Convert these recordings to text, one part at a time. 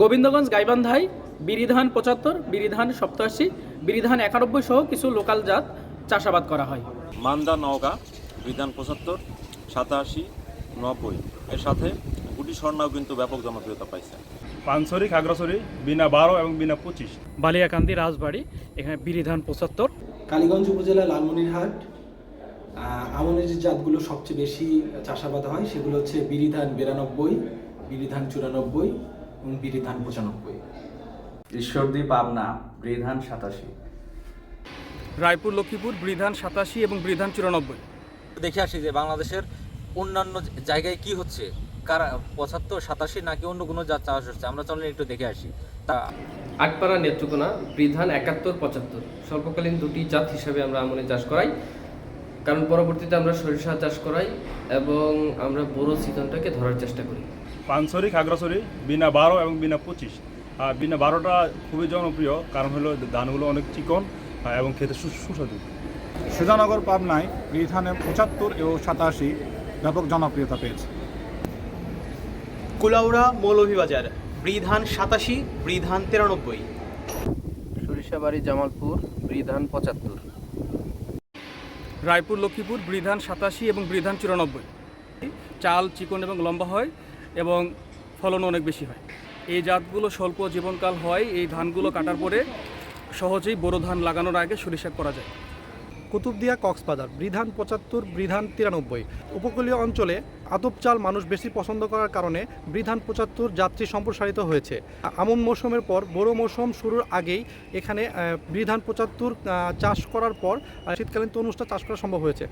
গোবিন্দগঞ্জ গাইবান্ধায় বিরিধান পঁচাত্তর বিরিধান সপ্তাশি বিরিধান একানব্বই সহ কিছু লোকাল জাত চাষাবাদ করা হয়। মান্দা নওগাঁ বিধান পঁচাত্তর সাতাশি নব্বই। এর সাথে গুটি স্বর্ণাও কিন্তু ব্যাপক জনপ্রিয়তা পাইছে। পানসরি খাগড়াছড়ি বিনা বারো এবং বিনা পঁচিশ। বালিয়াকান্দি রাজবাড়ি এখানে বিরিধান পঁচাত্তর। কালীগঞ্জ উপজেলা লালমনিরহাট আহ, আমনের যে জাতগুলো সবচেয়ে বেশি চাষাবাদ হয় সেগুলো হচ্ছে বিরিধান বিরানব্বই বিরিধান চুরানব্বই এবং বিরিধান পঁচানব্বই। ঈশ্বরদী পাবনা বৃধান সাতাশি। রায়পুর লক্ষ্মীপুর বিরিধান সাতাশি এবং বিরিধান চুরানব্বই। দেখে আসি যে বাংলাদেশের অন্যান্য জায়গায় কি হচ্ছে? কারা পঁচাত্তর সাতাশি নাকি অন্য কোনো জাত চাষ হচ্ছে? আমরা চলেন একটু দেখে আসি। তা আটপাড়া নেত্রকোনা বৃধান একাত্তর পঁচাত্তর। স্বল্পকালীন দুটি জাত হিসাবে আমরা আমনে চাষ করাই। কারণ পরবর্তীতে আমরা সরিষা চাষ করাই এবং আমরা বড় সিজনটাকে ধরার চেষ্টা করি। পানসরি খাগড়াছড়ি বিনা বারো এবং বিনা পঁচিশ। আর বিনা বারোটা খুবই জনপ্রিয় কারণ হলো ধানগুলো অনেক চিকন এবং খেতে সু- সুস্বাদু। সুজানগর পাবনায় বিধানে পঁচাত্তর ও সাতাশি ব্যাপক জনপ্রিয়তা পেয়েছে। কুলাউড়া মৌলভীবাজার বৃধান সাতাশি বৃধান তিরানব্বই। সরিষাবাড়ি জামালপুর বৃধান পঁচাত্তর। রায়পুর, লক্ষ্মীপুর, বৃধান সাতাশি এবং বৃধান চুরানব্বই। চাল, চিকন এবং লম্বা হয় এবং ফলন অনেক বেশি হয়। এই জাতগুলো স্বল্প জীবনকাল হয়, এই ধানগুলো কাটার পরে সহজেই বোরো ধান লাগানোর আগে সরিষা করা যায়। কুতুবদিয়া কক্সবাজার, বৃধান পঁচাত্তর, বৃধান তিরানব্বই। উপকূলীয় অঞ্চলে আতপ চাল মানুষ বেশি পছন্দ করার কারণে বৃধান পঁচাত্তর যাত্রী সম্প্রসারিত হয়েছে। আমন মৌসুমের পর বড় মৌসুম শুরুর আগেই এখানে বৃধান পঁচাত্তর চাষ করার পর শীতকালীন তরমুজটা চাষ করা সম্ভব হয়েছে।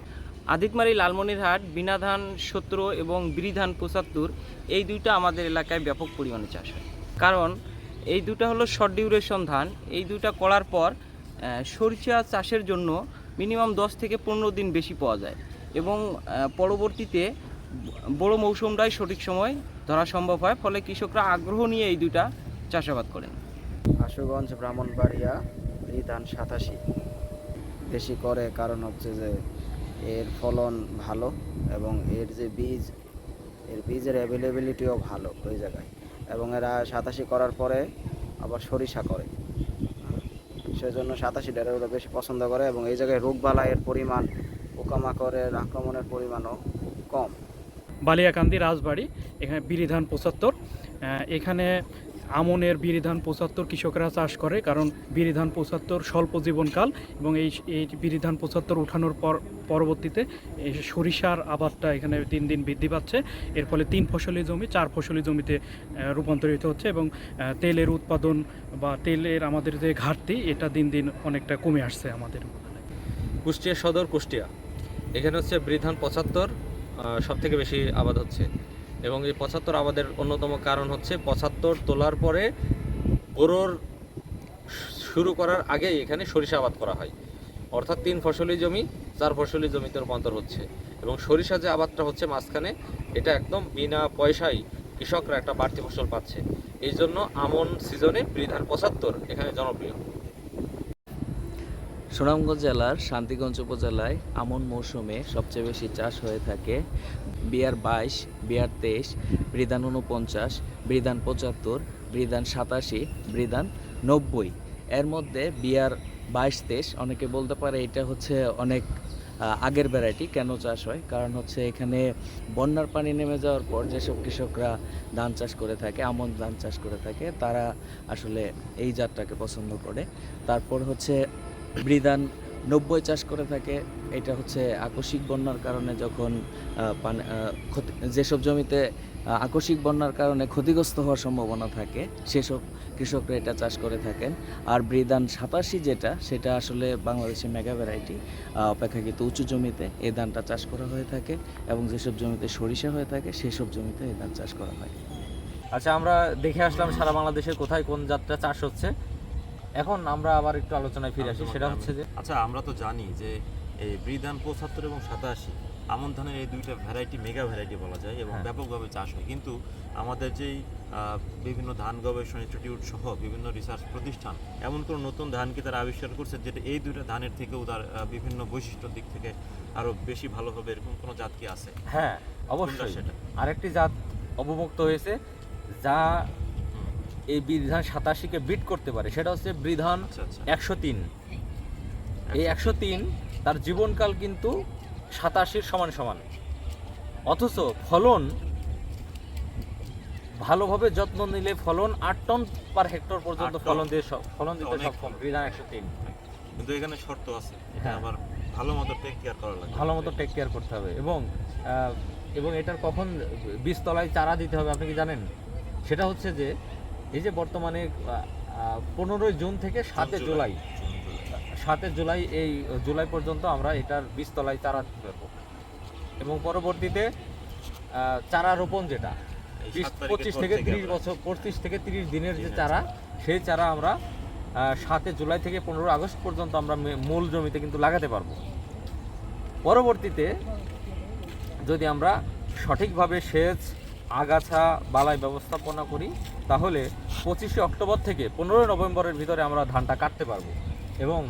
আদিতমারি লালমনিরহাট, বিনাধান, সতেরো এবং বিরিধান পঁচাত্তর এই দুইটা আমাদের এলাকায় ব্যাপক পরিমাণে চাষ হয়। কারণ এই দুটা হলো শর্ট ডিউরেশন ধান, এই দুটা করার পর সরিষা চাষের জন্য মিনিমাম দশ থেকে পনেরো দিন বেশি পাওয়া যায়। এবং পরবর্তীতে বড় মৌসুমটাই সঠিক সময় ধরা সম্ভব হয়, ফলে কৃষকরা আগ্রহ নিয়ে এই দুটা চাষাবাদ করেন। আশুগঞ্জ, ব্রাহ্মণবাড়িয়া বৃধান সাতাশি। বেশি করে কারণ হচ্ছে যে এর ফলন ভালো এবং এর যে বীজ, এর বীজের অ্যাভেলেবিলিটিও ভালো ওই জায়গায়। এবং এরা সাতাশি করার পরে আবার সরিষা করে। সেজন্য সাতাশি ডেরা ওরা বেশি পছন্দ করে এবং এই জায়গায় রোগবালাইয়ের পরিমাণ, পোকামাকড়ের আক্রমণের পরিমাণও কম। বালিয়াকান্দি রাজবাড়ি, এখানে বিরিধান পঁচাত্তর। এখানে আমনের বিরিধান পঁচাত্তর কৃষকরা চাষ করে, কারণ বিরিধান পঁচাত্তর স্বল্প জীবনকাল এবং এই এই বিরিধান পঁচাত্তর উঠানোর পর, পরবর্তীতে এই সরিষার আবাদটা এখানে দিন দিন বৃদ্ধি পাচ্ছে। এর ফলে তিন ফসলি জমি, চার ফসলি জমিতে রূপান্তরিত হচ্ছে এবং তেলের উৎপাদন বা তেলের আমাদের যে ঘাটতি, এটা দিন দিন অনেকটা কমে আসছে আমাদের কুষ্টিয়া সদর কুষ্টিয়া। এখানে হচ্ছে বৃধান পঁচাত্তর সব থেকে বেশি আবাদ হচ্ছে। এবং এই পঁচাত্তর আবাদের অন্যতম কারণ হচ্ছে পঁচাত্তর তোলার পরে বোরোর শুরু করার আগেই এখানে সরিষা আবাদ করা হয়। অর্থাৎ তিন ফসলি জমি, চার ফসলি জমিতে রূপান্তর হচ্ছে এবং সরিষা যে আবাদটা হচ্ছে মাঝখানে, এটা একদম বিনা পয়সায় কৃষকরা একটা বাড়তি ফসল পাচ্ছে। এই জন্য আমন সিজনে বৃধান পঁচাত্তর এখানে জনপ্রিয়। সুনামগঞ্জ জেলার শান্তিগঞ্জ উপজেলায় আমন মৌসুমে সবচেয়ে বেশি চাষ হয়ে থাকে। বিয়ার বাইশ, বিয়ার তেইশ বৃদান উনপঞ্চাশ বৃদান পঁচাত্তর বৃদান সাতাশি বৃদান নব্বই। এর মধ্যে বিয়ার বাইশ, তেইশ অনেকে বলতে পারে এটা হচ্ছে অনেক আগের ভ্যারাইটি কেন চাষ হয়? কারণ হচ্ছে এখানে বন্যার পানি নেমে যাওয়ার পর যেসব কৃষকরা ধান চাষ করে থাকে, আমন ধান চাষ করে থাকে, তারা আসলে এই জাতটাকে পছন্দ করে। তারপর হচ্ছে বৃদান নব্বই চাষ করে থাকে, এটা হচ্ছে আকস্মিক বন্যার কারণে যখন যেসব জমিতে আকস্মিক বন্যার কারণে ক্ষতিগ্রস্ত হওয়ার সম্ভাবনা থাকে, সেসব কৃষকরা এটা চাষ করে থাকেন। আর বৃদান সাতাশি যেটা, সেটা আসলে বাংলাদেশে মেগা ভ্যারাইটি অপেক্ষাকৃত উঁচু জমিতে এই ধানটা চাষ করা হয়ে থাকে এবং যেসব জমিতে সরিষা হয়ে থাকে, সেসব জমিতে এই ধান চাষ করা হয়। আচ্ছা আমরা দেখে আসলাম সারা বাংলাদেশের কোথায় কোন জাতটা চাষ হচ্ছে। এখন আমরা আবার একটু আলোচনায় ফিরে আসি সেটা হচ্ছে যে আচ্ছা আমরা তো জানি যে এই বৃধান পঁচাত্তর এবং সাতাশি আমন ধানের এই দুইটা ভ্যারাইটি মেগা ভ্যারাইটি বলা যায় এবং হ্যাঁ। ব্যাপকভাবে চাষ হয়। কিন্তু আমাদের যেই বিভিন্ন ধান গবেষণা ইনস্টিটিউট সহ বিভিন্ন রিসার্চ প্রতিষ্ঠান এমন কোনো নতুন ধানকে তারা আবিষ্কার করছে যেটা এই দুইটা ধানের থেকে উদার বিভিন্ন বৈশিষ্ট্যর দিক থেকে আরও বেশি ভালো হবে এরকম কোনো জাত কি আছে? হ্যাঁ অবশ্যই। সেটা? আরেকটি জাত অবমুক্ত হয়েছে যা এই বিধান সাতাশিকে বিট করতে পারে সেটা হচ্ছে বিধান আচ্ছা আচ্ছা। একশো তিন। এই একশো তিন তার জীবনকাল কিন্তু সাতাশির সমান সমান। অথচ ফলন ভালোভাবে যত্ন নিলে ফলন আট টন পার হেক্টর পর্যন্ত ফলন দিয়ে ফলন দিতে সক্ষম বিধান একশো তিন। কিন্তু এখানে শর্ত আছে এটা হ্যাঁ। আবার ভালো মতো টেক কেয়ার করা লাগবে। ভালো মতো টেক কেয়ার করতে হবে এবং এবং এটার কখন বীজতলায় চারা দিতে হবে আপনি কি জানেন? সেটা হচ্ছে যে এই যে বর্তমানে পনেরোই জুন থেকে সাতে জুলাই। সাতে জুলাই এই জুলাই পর্যন্ত আমরা এটার বীজতলায় চারা পারব এবং পরবর্তীতে চারা রোপণ যেটা পঁচিশ থেকে থেকে তিরিশ বছর পঁচিশ থেকে তিরিশ দিনের যে চারা সেই চারা আমরা সাতে জুলাই থেকে পনেরো আগস্ট পর্যন্ত আমরা মূল জমিতে কিন্তু লাগাতে পারব। পরবর্তীতে যদি আমরা সঠিকভাবে সেচ আগাছা বালাই ব্যবস্থাপনা করি তাহলে পঁচিশে অক্টোবর থেকে পনেরোই নভেম্বরের ভিতরে আমরা ধানটা কাটতে পারব। এবং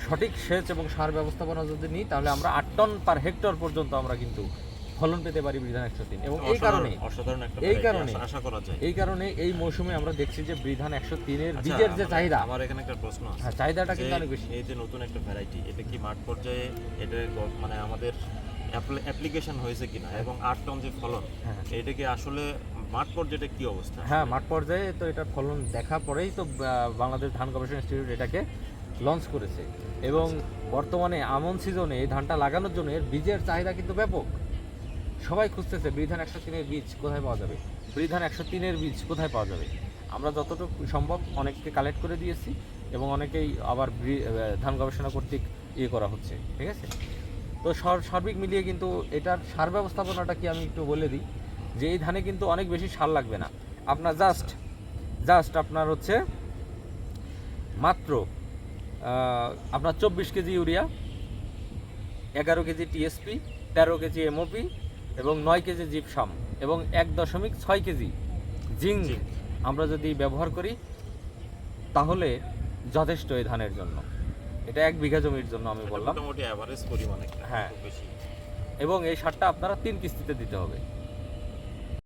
সঠিক সেচ এবং সার ব্যবস্থাপনা যদি নিই তাহলে আমরা আট টন পার হেক্টর পর্যন্ত আমরা কিন্তু ফলন পেতে পারি বিধান একশো তিন। এবং এই কারণে এই কারণে- আশা- করা যায়। এই কারণে এই মৌসুমে আমরা দেখছি যে বিধান একশো তিনের আচ্ছা, বীজের যে চাহিদা আমার এখানে একটা প্রশ্ন আছে। হ্যাঁ চাহিদাটা কিন্তু অনেক বেশি। এই যে নতুন একটা ভ্যারাইটি এটা কি মাঠ পর্যায়ে এটা মানে আমাদের অ্যাপ্লিকেশন হয়েছে কিনা এবং আট টন যে ফলন হ্যাঁ। এটা কি আসলে মাঠ পর্যায়ে কি অবস্থা? হ্যাঁ মাঠ পর্যায়ে তো এটার ফলন দেখা পরেই তো বাংলাদেশ ধান গবেষণা ইনস্টিটিউট এটাকে লঞ্চ করেছে। এবং বর্তমানে আমন সিজনে এই ধানটা লাগানোর জন্য এর বীজের চাহিদা কিন্তু ব্যাপক। সবাই খুঁজতেছে বৃধান একশো তিনের বীজ কোথায় পাওয়া যাবে? বৃধান একশো তিনের বীজ কোথায় পাওয়া যাবে? আমরা যতটুকু সম্ভব অনেককে কালেক্ট করে দিয়েছি এবং অনেকেই আবার ধান গবেষণা কর্তৃক ইয়ে করা হচ্ছে ঠিক আছে? তো সর- সার্বিক মিলিয়ে কিন্তু এটার সার ব্যবস্থাপনাটা কি আমি একটু বলে দিই যে এই ধানে কিন্তু অনেক বেশি সার লাগবে না আপনার জাস্ট জাস্ট আপনার হচ্ছে মাত্র আপনার চব্বিশ কেজি ইউরিয়া এগারো কেজি টিএসপি তেরো কেজি এমওপি এবং নয় কেজি জিপসাম এবং এক দশমিক ছয় কেজি জিঙ্ক। আমরা যদি ব্যবহার করি তাহলে যথেষ্ট এই ধানের জন্য এটা এক বিঘা জমির জন্য আমি বললাম। মোটামুটি অ্যাভারেজ পরিমাণে হ্যাঁ। বেশি। এবং এই সারটা আপনারা তিন কিস্তিতে দিতে হবে।